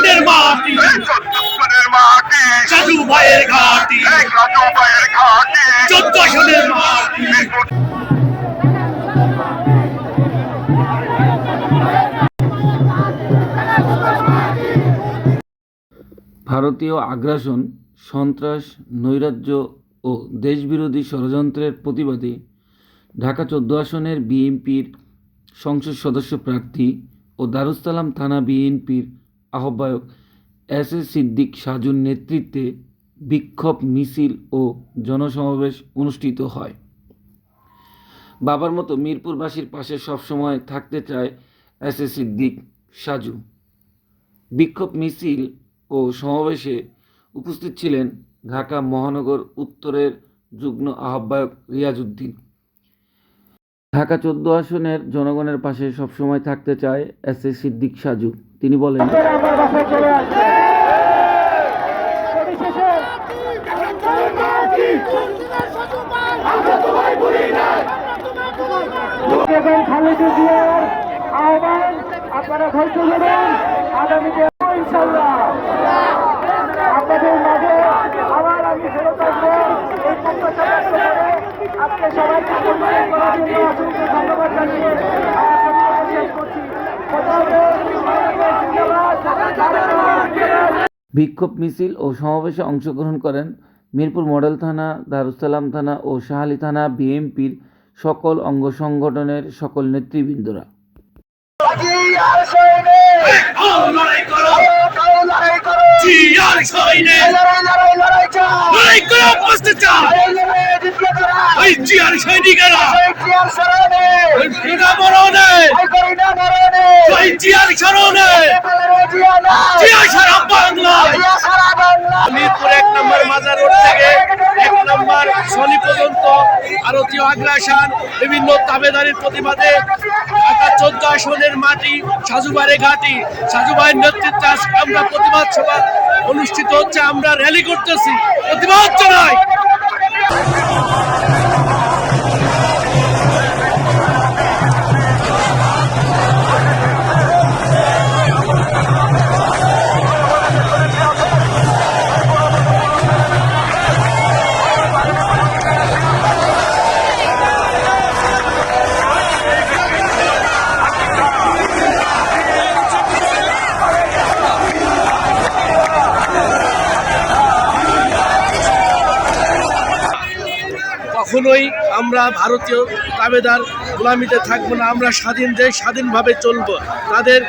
মাটি চতুর্থনের মাটি সাধু ভাইয়ের ঘাটি এই ভাইয়ের ঘাটি চোদ্দ আসনের মাটি ভারতীয় আগ্রাসন সন্ত্রাস নৈরাজ্য ও দেশবিরোধী ষড়যন্ত্রের প্রতিবাদে ঢাকা চোদ্দ আসনের বিএনপির সংসদ সদস্য প্রার্থী ও দারুসালাম থানা বিএনপির আহ্বায়ক এস এ সিদ্দিক সাজুর নেতৃত্বে বিক্ষোভ মিছিল ও জনসমাবেশ অনুষ্ঠিত হয়। বাবার মতো মিরপুরবাসীর পাশে সবসময় থাকতে চায় এস এ সিদ্দিক সাজু। বিক্ষোভ মিছিল ও সমাবেশে উপস্থিত ছিলেন ঢাকা মহানগর উত্তরের যুগ্ম আহ্বায়ক রিয়াজউদ্দিন। ঢাকা চোদ্দ আসনের জনগণের পাশে সবসময় থাকতে চায় এস এ সিদ্দিক সাজু। তিনি বলেন আপনাদের মাঝে আবার আমি ফেরত আসব। বিক্ষোভ মিছিল ও সমাবেশে অংশগ্রহণ করেন মিরপুর মডেল থানা দারুসালাম থানা ও শাহালি থানা বিএনপির সকল অঙ্গ সংগঠনের সকল নেতৃবৃন্দরা লড়াই করো এক নম্বর শনি পর্যন্ত ভারতীয় আগ্রাসন, বিভিন্ন তাবেদারির প্রতিবাদে চোদ্দ আসনের মাটি, সাজুবারে ঘাটি। সাজুবাইয়ের নেতৃত্বে আমরা প্রতিবাদ সভা অনুষ্ঠিত হচ্ছে, আমরা র্যালি করতেছি। প্রতিবাদ জানাই। কখনোই আমরা ভারতীয় তাবেদার গোলামিতে থাকব না আমরা স্বাধীন দেশ স্বাধীনভাবে চলবো। তাদের